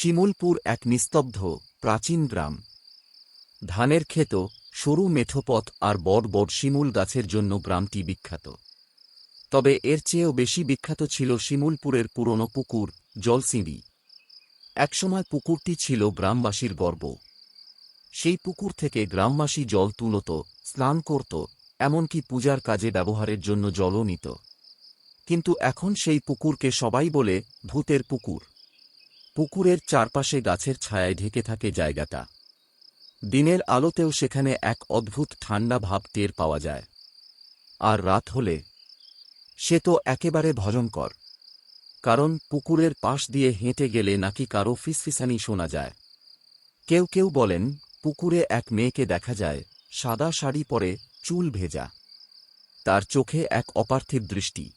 শিমুলপুর এক নিস্তব্ধ, প্রাচীন গ্রাম। ধানের ক্ষেত, সরু মেঠোপথ আর বড় বড় শিমুল গাছের জন্য গ্রামটি বিখ্যাত। তবে এর চেয়েও বেশি বিখ্যাত ছিল শিমুলপুরের পুরনো পুকুর, জলসিঁড়ি। একসময় পুকুরটি ছিল গ্রামবাসীর গর্ব। সেই পুকুর থেকে গ্রামবাসী জল তুলত, স্নান করত, এমনকি পূজার কাজে ব্যবহারের জন্য জলও নিত। কিন্তু এখন সেই পুকুরকে সবাই বলে ভূতের পুকুর। পুকুরের চারপাশে গাছের ছায়ায় ঢেকে থাকে জায়গাটা। দিনের আলোতেও সেখানে এক অদ্ভুত ঠান্ডা ভাব টের পাওয়া যায়। আর রাত হলে, সে তো একেবারে ভয়ঙ্কর। কারণ পুকুরের পাশ দিয়ে হেঁটে গেলে নাকি কারও ফিসফিসানি শোনা যায়। কেউ কেউ বলেন, পুকুরে এক মেয়েকে দেখা যায়, সাদা শাড়ি পরে চুল ভেজা। তার চোখে এক অপার্থিব দৃষ্টি।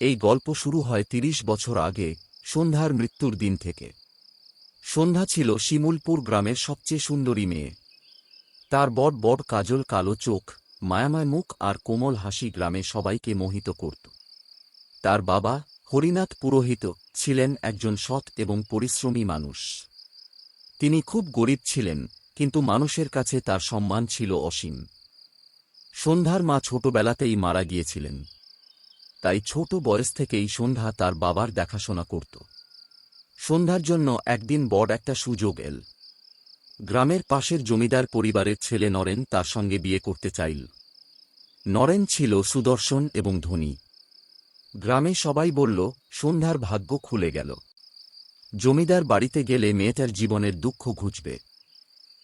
এই গল্প শুরু হয় তিরিশ বছর আগে সন্ধ্যার মৃত্যুর দিন থেকে। সন্ধ্যা ছিল শিমুলপুর গ্রামের সবচেয়ে সুন্দরী মেয়ে। তার বড় বড় কাজল কালো চোখ, মায়াময় মুখ আর কোমল হাসি গ্রামে সবাইকে মোহিত করত। তার বাবা হরিনাথ পুরোহিত ছিলেন একজন সৎ এবং পরিশ্রমী মানুষ। তিনি খুব গরিব ছিলেন, কিন্তু মানুষের কাছে তার সম্মান ছিল অসীম। সন্ধ্যার মা ছোটবেলাতেই মারা গিয়েছিলেন। তাই ছোট বয়স থেকেই সন্ধ্যা তার বাবার দেখাশোনা করত। সন্ধ্যার জন্য একদিন বড় একটা সুযোগ এল। গ্রামের পাশের জমিদার পরিবারের ছেলে নরেন তার সঙ্গে বিয়ে করতে চাইল। নরেন ছিল সুদর্শন এবং ধনী। গ্রামে সবাই বলল, সন্ধ্যার ভাগ্য খুলে গেল। জমিদার বাড়িতে গেলে মেয়েটার জীবনের দুঃখ ঘুচবে।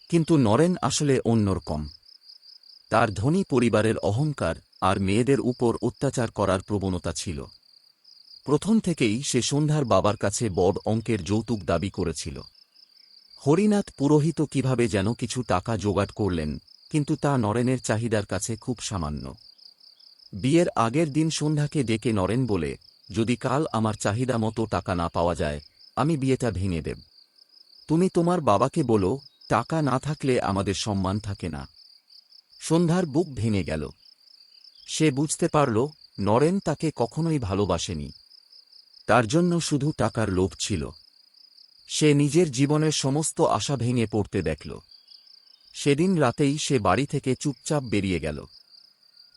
কিন্তু নরেন আসলে অন্যরকম। তার ধনী পরিবারের অহংকার আর মেয়েদের উপর অত্যাচার করার প্রবণতা ছিল। প্রথম থেকেই সে সন্ধ্যার বাবার কাছে বড় অঙ্কের যৌতুক দাবি করেছিল। হরিনাথ পুরোহিত কীভাবে যেন কিছু টাকা জোগাড় করলেন, কিন্তু তা নরেনের চাহিদার কাছে খুব সামান্য। বিয়ের আগের দিন সন্ধ্যাকে ডেকে নরেন বলে, যদি কাল আমার চাহিদা মতো টাকা না পাওয়া যায়, আমি বিয়েটা ভেঙে দেব। তুমি তোমার বাবাকে বলো, টাকা না থাকলে আমাদের সম্মান থাকে না। সন্ধ্যার বুক ভেঙে গেল। সে বুঝতে পারল, নরেন তাকে কখনোই ভালোবাসেনি। তার জন্য শুধু টাকার লোভ ছিল। সে নিজের জীবনের সমস্ত আশা ভেঙে পড়তে দেখল। সেদিন রাতেই সে বাড়ি থেকে চুপচাপ বেরিয়ে গেল।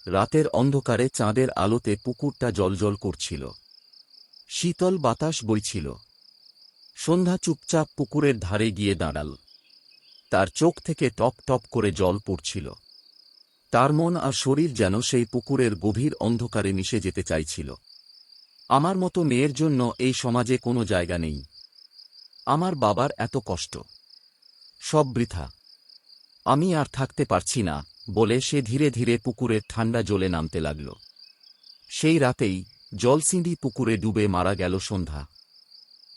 রাতের অন্ধকারে চাঁদের আলোতে পুকুরটা জলজল করছিল। শীতল বাতাস বইছিল। সন্ধ্যা চুপচাপ পুকুরের ধারে গিয়ে দাঁড়াল। তার চোখ থেকে টপ টপ করে জল পড়ছিল। তার মন আর শরীর যেন সেই পুকুরের গভীর অন্ধকারে মিশে যেতে চাইছিল। আমার মতো মেয়ের জন্য এই সমাজে কোনো জায়গা নেই। আমার বাবার এত কষ্ট। সব বৃথা। আমি আর থাকতে পারছি না বলে সে ধীরে ধীরে পুকুরের ঠান্ডা জলে নামতে লাগল। সেই রাতেই জলসিঁড়ি পুকুরে ডুবে মারা গেল সন্ধ্যা।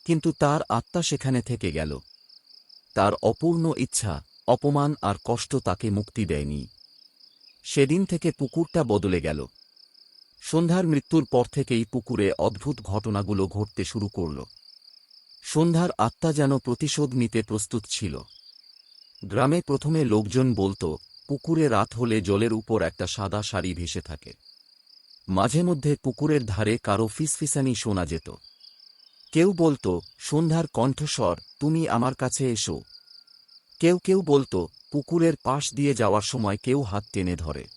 কিন্তু তার আত্মা সেখানে থেকে গেল। তার অপূর্ণ ইচ্ছা, অপমান আর কষ্ট তাকে মুক্তি দেয়নি। সেদিন থেকে পুকুরটা বদলে গেল। সন্ধ্যার মৃত্যুর পর থেকেই পুকুরে অদ্ভুত ঘটনাগুলো ঘটতে শুরু করল। সন্ধ্যার আত্মা যেন প্রতিশোধ নিতে প্রস্তুত ছিল। গ্রামে প্রথমে লোকজন বলত, পুকুরে রাত হলে জলের উপর একটা সাদা শাড়ি ভেসে থাকে। মাঝে মধ্যে পুকুরের ধারে কারও ফিসফিসানি শোনা যেত। কেউ বলতো, সন্ধ্যার কণ্ঠস্বর, তুমি আমার কাছে এসো। কেউ কেউ বলতো, পুকুরের পাশ দিয়ে যাওয়ার সময় কেউ হাত টেনে ধরে।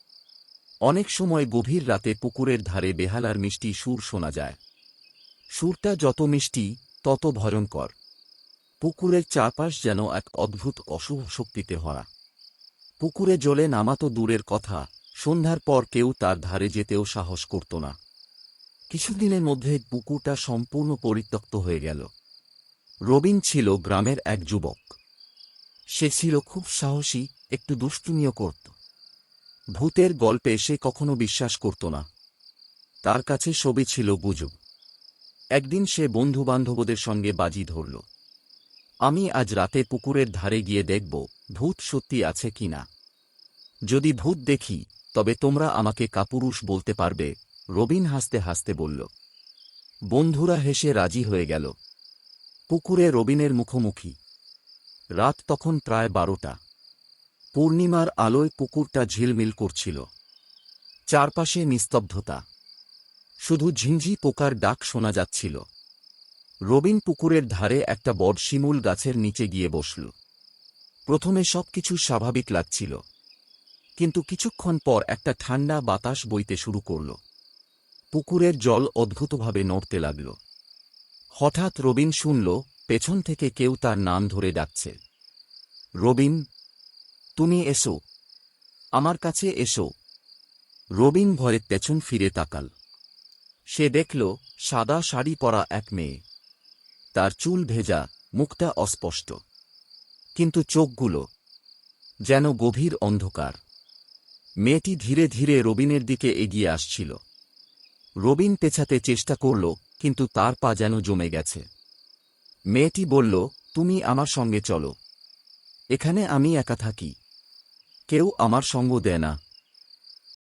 অনেক সময় গভীর রাতে পুকুরের ধারে বেহালার মিষ্টি সুর শোনা যায়। সুরটা যত মিষ্টি, তত ভয়ঙ্কর। পুকুরের চারপাশ যেন এক অদ্ভুত অশুভ শক্তিতে ভরা। পুকুরে জলে নামাতো দূরের কথা, সন্ধ্যার পর কেউ তার ধারে যেতেও সাহস করত না। কিছুদিনের মধ্যে পুকুরটা সম্পূর্ণ পরিত্যক্ত হয়ে গেল। রবিন ছিল গ্রামের এক যুবক। সে ছিল খুব সাহসী, একটু দুষ্টুমিও করত। ভূতের গল্পে সে কখনো বিশ্বাস করত না। তার কাছে সবই ছিল গুজব। একদিন সে বন্ধুবান্ধবদের সঙ্গে বাজি ধরল। আমি আজ রাতে পুকুরের ধারে গিয়ে দেখব ভূত সত্যি আছে কি না। যদি ভূত দেখি, তবে তোমরা আমাকে কাপুরুষ বলতে পারবে, রবিন হাসতে হাসতে বলল। বন্ধুরা হেসে রাজি হয়ে গেল। পুকুরে রবিনের মুখোমুখি। রাত তখন প্রায় বারোটা। পূর্ণিমার আলোয় পুকুরটা ঝিলমিল করছিল। চারপাশে নিস্তব্ধতা। শুধু ঝিঞ্ঝি পোকার ডাক শোনা যাচ্ছিল। রবিন পুকুরের ধারে একটা বড় শিমুল গাছের নিচে গিয়ে বসল। প্রথমে সবকিছু স্বাভাবিক লাগছিল। কিন্তু কিছুক্ষণ পর একটা ঠান্ডা বাতাস বইতে শুরু করল। পুকুরের জল অদ্ভুতভাবে নড়তে লাগল। হঠাৎ রবিন শুনল পেছন থেকে কেউ তার নাম ধরে ডাকছে। রবিন, তুমি এসো। আমার কাছে এসো। রবিন ভয়ে পেছন ফিরে তাকাল। সে দেখল, সাদা শাড়ি পরা এক মেয়ে। তার চুল ভেজা, মুখটা অস্পষ্ট। কিন্তু চোখগুলো যেন গভীর অন্ধকার। মেয়েটি ধীরে ধীরে রবিনের দিকে এগিয়ে আসছিল। রবিন পেছাতে চেষ্টা করল, কিন্তু তার পা যেন জমে গেছে। মেয়েটি বলল, তুমি আমার সঙ্গে চলো। এখানে আমি একা থাকি। কেউ আমার সঙ্গ দেয় না।